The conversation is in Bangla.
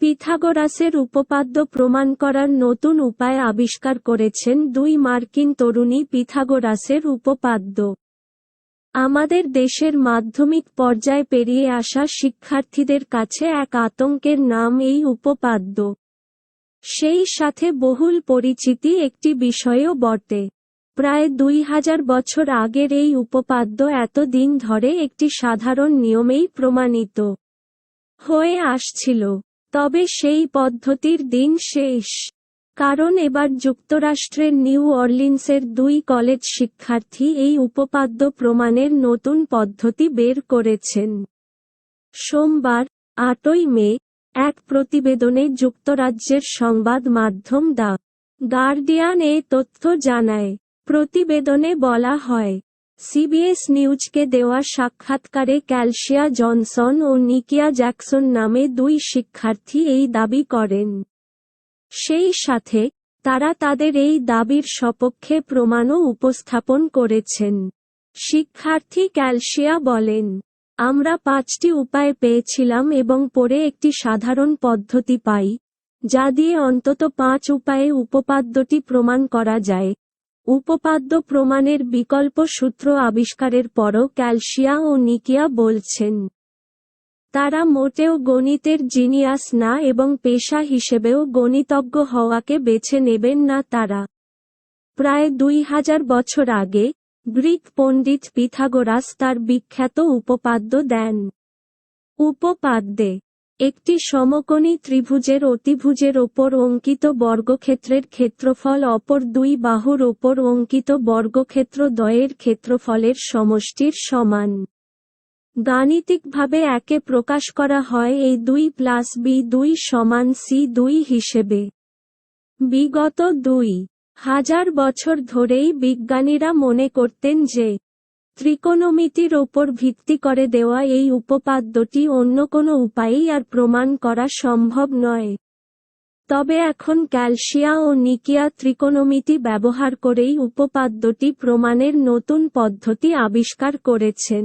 পিথাগোরাসের উপপাদ্য প্রমাণ করার নতুন উপায় আবিষ্কার করেছেন দুই মার্কিন তরুণী পিথাগোরাসের উপপাদ্য। আমাদের দেশের মাধ্যমিক পর্যায় পেরিয়ে আসা শিক্ষার্থীদের কাছে এক আতঙ্কের নাম এই উপপাদ্য। সেই সাথে বহুল পরিচিতি একটি বিষয়ও বটে। প্রায় দুই হাজার বছর আগের এই উপপাদ্য এতদিন ধরে একটি সাধারণ নিয়মেই প্রমাণিত হয়ে আসছিল। তবে সেই পদ্ধতির দিন শেষ। কারণ এবার যুক্তরাষ্ট্রের নিউ অর্লিন্সের দুই কলেজ শিক্ষার্থী এই উপপাদ্য প্রমাণের নতুন পদ্ধতি বের করেছেন। সোমবার, আটই মে, এক প্রতিবেদনে যুক্তরাজ্যের সংবাদ মাধ্যম দা গার্ডিয়ান এ তথ্য জানায়, প্রতিবেদনে বলা হয় সিবিএস নিউজকে দেওয়া সাক্ষাৎকারে ক্যালসিয়া জনসন ও নিকিয়া জ্যাকসন নামে দুই শিক্ষার্থী এই দাবি করেন। সেই সাথে, তারা তাদের এই দাবির সপক্ষে প্রমাণও উপস্থাপন করেছেন। শিক্ষার্থী ক্যালসিয়া বলেন, আমরা পাঁচটি উপায় পেয়েছিলাম এবং পরে একটি সাধারণ পদ্ধতি পাই, যা দিয়ে অন্তত পাঁচ উপায়ে উপপাদ্যটি প্রমাণ করা যায়। উপপাদ্য প্রমাণের বিকল্প সূত্র আবিষ্কারের পরও ক্যালসিয়া ও নিকিয়া বলছেন। তারা মোটেও গণিতের জিনিয়াস না এবং পেশা হিসেবেও গণিতজ্ঞ হওয়াকে বেছে নেবেন না তারা। প্রায় দুই হাজার বছর আগে, গ্রিক পণ্ডিত পিথাগোরাস তার বিখ্যাত উপপাদ্য দেন। উপপাদ্যে একটি সমকোণী ত্রিভুজের অতিভুজের ওপর অঙ্কিত বর্গক্ষেত্রের ক্ষেত্রফল, অপর দুই বাহুর ওপর অঙ্কিত বর্গক্ষেত্র দ্বয়ের ক্ষেত্রফলের সমষ্টির সমান। গাণিতিকভাবে একে প্রকাশ করা হয় এই দুই প্লাস বি দুই সমান সি দুই হিসেবে। বিগত দুই হাজার বছর ধরেই বিজ্ঞানীরা মনে করতেন যে ত্রিকোণমিতির ওপর ভিত্তি করে দেওয়া এই উপপাদ্যটি অন্য কোনো উপায়েই আর প্রমাণ করা সম্ভব নয়। তবে এখন ক্যালসিয়া ও নিকিয়া ত্রিকোণমিতি ব্যবহার করেই উপপাদ্যটি প্রমাণের নতুন পদ্ধতি আবিষ্কার করেছেন।